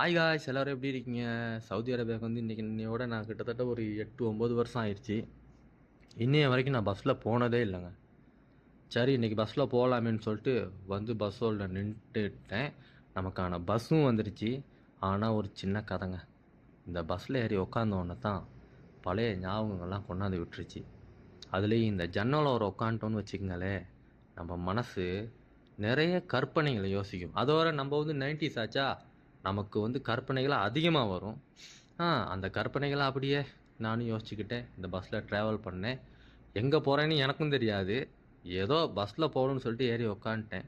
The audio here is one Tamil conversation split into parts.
ஹாய் காய்ஸ் எல்லோரும் எப்படி இருக்கீங்க? சவுதி அரேபியாவுக்கு வந்து இன்றைக்கி இன்னையோட நான் கிட்டத்தட்ட ஒரு எட்டு ஒம்பது வருஷம் ஆயிடுச்சு இன்னைய வரைக்கும் நான் பஸ்ஸில் போனதே இல்லைங்க. சரி இன்றைக்கி பஸ்ஸில் போகலாமேன்னு சொல்லிட்டு வந்து பஸ்ஸோட நின்றுட்டேன். நமக்கான பஸ்ஸும் வந்துடுச்சு ஆனால் ஒரு சின்ன கதைங்க. இந்த பஸ்ஸில் ஏறி உக்காந்தோடனே தான் பழைய ஞாபகங்கள்லாம் கொண்டாந்து விட்டுருச்சு. அதுலேயும் இந்த ஜன்னலில் ஒரு உக்காண்டோன்னு வச்சுக்கங்களேன் நம்ம மனசு நிறைய கற்பனைகளை யோசிக்கும். அதோட நம்ம வந்து நைன்டிஸ் ஆச்சா? நமக்கு வந்து கற்பனைகள் அதிகமாக வரும். ஆ அந்த கற்பனைகளை அப்படியே நானும் யோசிச்சுக்கிட்டேன். இந்த பஸ்ஸில் ட்ராவல் பண்ணேன். எங்கே போகிறேன்னு எனக்கும் தெரியாது. ஏதோ பஸ்ஸில் போகணும்னு சொல்லிட்டு ஏறி உக்காந்துட்டேன்.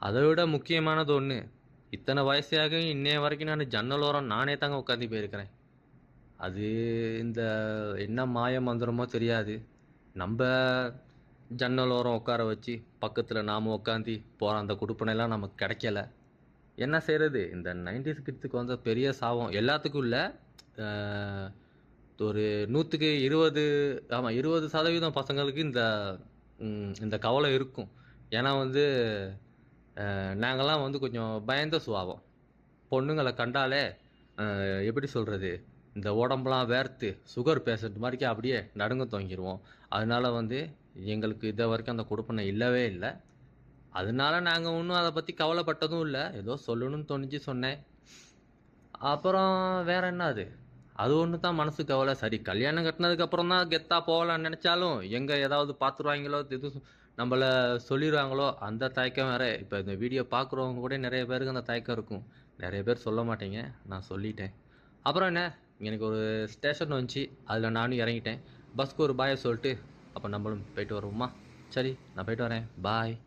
அதை விட முக்கியமானது ஒன்று இத்தனை வயசாக இன்னைய வரைக்கும் நான் ஜன்னலோரம் நானே தாங்க உட்காந்து போயிருக்கிறேன். அது இந்த என்ன மாய மந்திரமோ தெரியாது. நம்ம ஜன்னலோரம் உட்கார வச்சு பக்கத்தில் நாம் உட்காந்து போகிற அந்த குடுப்பனைலாம் நமக்கு கிடைக்கல. என்ன செய்கிறது இந்த நைன்டிஸ் கிட்ஸுக்கு வந்து பெரிய சாபம். எல்லாத்துக்கும் இல்லை. ஒரு நூற்றுக்கு இருபது ஆமாம் இருபது சதவீதம் பசங்களுக்கு இந்த இந்த கவலை இருக்கும். ஏன்னா வந்து நாங்கள்லாம் வந்து கொஞ்சம் பயந்த சுபாவம். பொண்ணுங்களை கண்டாலே எப்படி சொல்கிறது இந்த உடம்புலாம் வேர்த்து சுகர் பேஷண்ட் மாதிரிக்கே அப்படியே நடுங்க தொங்கிடுவோம் அதனால வந்து எங்களுக்கு இதை வரைக்கும் அந்த கொடுப்பனை இல்லவே இல்லை. அதனால நாங்கள் ஒன்றும் அதை பற்றி கவலைப்பட்டதும் இல்லை. ஏதோ சொல்லணும்னு தோணுச்சு சொன்னேன். அப்புறம் வேற என்ன அது? அது ஒன்று தான் மனசு கவலை. சரி கல்யாணம் கட்டினதுக்கப்புறம் தான் கெத்தாக போகலான்னு நினச்சாலும் எங்கே ஏதாவது பார்த்துருவாங்களோ இது நம்மளை சொல்லிடுவாங்களோ அந்த தயக்கம் வேறு. இப்போ இந்த வீடியோ பார்க்குறவங்க கூட நிறைய பேருக்கு அந்த தயக்கம் இருக்கும். நிறைய பேர் சொல்ல மாட்டீங்க. நான் சொல்லிட்டேன். அப்புறம் என்ன? எனக்கு ஒரு ஸ்டேஷன் வந்துச்சு. அதில் நானும் இறங்கிட்டேன். பஸ்க்கு ஒரு பாயை சொல்லிட்டு அப்போ நம்மளும் போயிட்டு வருவோமா? சரி நான் போயிட்டு வரேன். பாய்